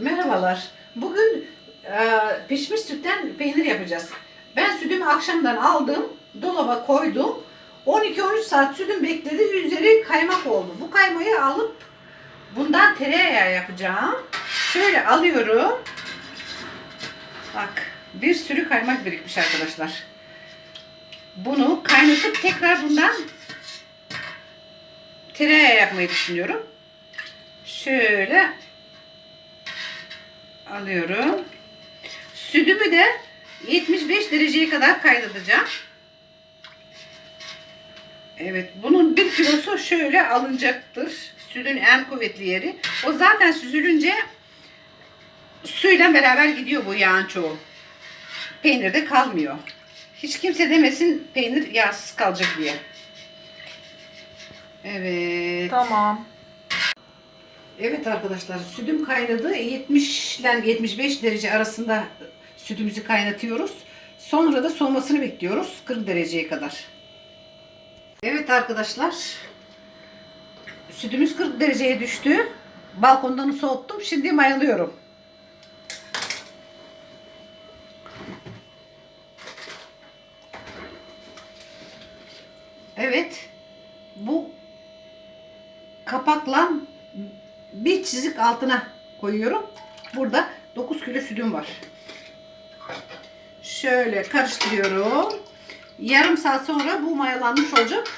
Merhabalar. Bugün e, pişmiş sütten peynir yapacağız. Ben sütümü akşamdan aldım, dolaba koydum. 12-13 saat sütüm bekledi, üzeri kaymak oldu. Bu kaymayı alıp bundan tereyağı yapacağım. Şöyle alıyorum. Bak, bir sürü kaymak birikmiş arkadaşlar. Bunu kaynatıp tekrar bundan tereyağı yapmayı düşünüyorum. Şöyle alıyorum. Sütümü de 75 dereceye kadar kaynatacağım. Evet, bunun bir kilosu şöyle alınacaktır. Sütün en kuvvetli yeri. O zaten süzülünce suyla beraber gidiyor bu yağın çoğu. Peynirde kalmıyor. Hiç kimse demesin peynir yağsız kalacak diye. Evet. Tamam. Evet arkadaşlar sütüm kaynadı. 70 ile 75 derece arasında sütümüzü kaynatıyoruz. Sonra da soğumasını bekliyoruz 40 dereceye kadar. Evet arkadaşlar. Sütümüz 40 dereceye düştü. Balkondan soğuttum. Şimdi mayalıyorum. Evet. Bu kapakla bir çizik altına koyuyorum. Burada 9 kilo sütüm var. Şöyle karıştırıyorum. Yarım saat sonra bu mayalanmış olacak.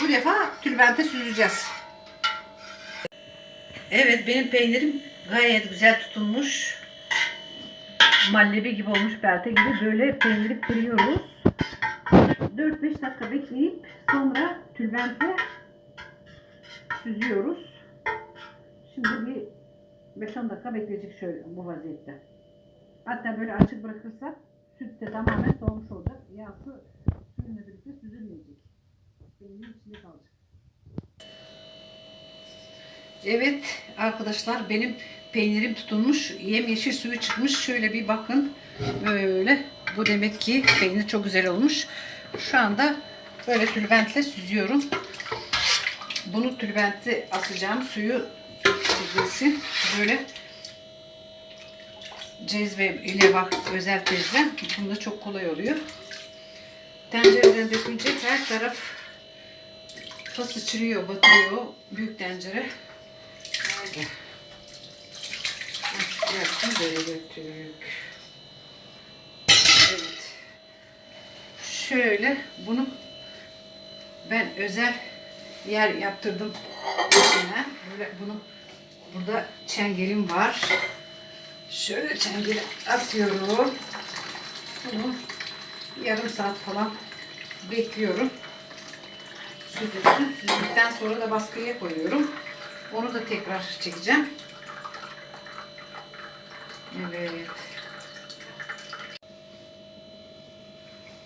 Bu defa tülbente süzeceğiz. Evet benim peynirim gayet güzel tutulmuş. Mallebi gibi olmuş belte gibi böyle peyniri kırıyoruz. 4-5 dakika bekleyip sonra tülbente süzüyoruz. Şimdi bir 5-10 dakika bekleyecek şöyle bu vaziyette. Hatta böyle açık bırakırsak süt de tamamen soğumuş olacak. Yağsı suyunla birlikte süzülmeyecek. Peynirin içinde kalacak. Evet arkadaşlar benim peynirim tutulmuş. Yemyeşil suyu çıkmış. Şöyle bir bakın. Böyle. Bu demek ki peynir çok güzel olmuş. Şu anda böyle tülbentle süzüyorum. Bunu tülbente asacağım. Suyu çekilsin. Böyle cezve ile bak özel cezve. Bunda çok kolay oluyor. Tencereden dökünce her taraf sıçrıyor, batıyor. Büyük tencere. Yaktım böyle döktük. Evet. Şöyle bunu ben özel yer yaptırdım. Böyle bunu burada çengelim var. Şöyle çengeli atıyorum. Bunu yarım saat falan bekliyorum. Süzülsün. Süzüldükten sonra da baskıya koyuyorum. Onu da tekrar çekeceğim. Evet.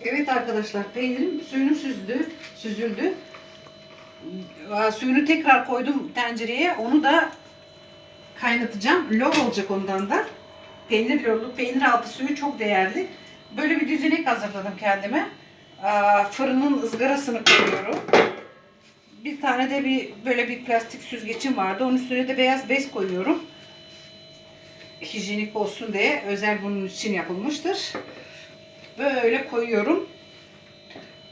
Evet arkadaşlar peynirim suyunu süzdü, süzüldü. Suyunu tekrar koydum tencereye. Onu da kaynatacağım. Lor olacak ondan da. Peynir lorlu. Peynir altı suyu çok değerli. Böyle bir düzenek hazırladım kendime. Fırının ızgarasını koyuyorum. Bir tane de bir böyle bir plastik süzgecim vardı. Onun üstüne de beyaz bez koyuyorum. Hijyenik olsun diye özel bunun için yapılmıştır. Böyle koyuyorum.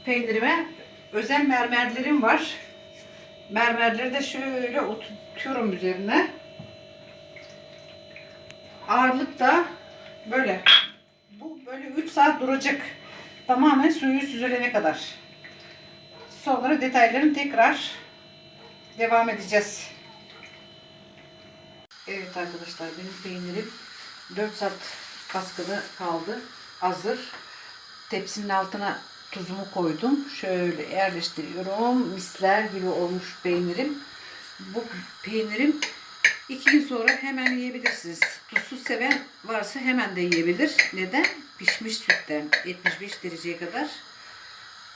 Peynirime özel mermerlerim var. Mermerleri de şöyle oturtuyorum üzerine. Ağırlık da böyle. Bu böyle 3 saat duracak. Tamamen suyu süzülene kadar. Sonra detaylarını tekrar devam edeceğiz. Evet arkadaşlar benim peynirim 4 saat baskıda kaldı. Hazır. Tepsinin altına tuzumu koydum. Şöyle yerleştiriyorum. Misler gibi olmuş peynirim. Bu peynirim iki gün sonra hemen yiyebilirsiniz. Tuzsuz seven varsa hemen de yiyebilir. Neden? Pişmiş sütten 75 dereceye kadar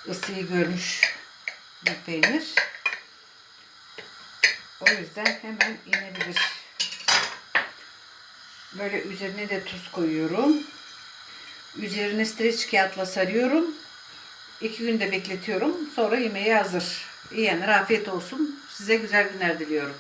ısıyı görmüş bir peynir. O yüzden hemen inebilir. Böyle üzerine de tuz koyuyorum. Üzerine streç kağıtla sarıyorum. İki günde bekletiyorum. Sonra yemeği hazır. Yiyenlere afiyet olsun. Size güzel günler diliyorum.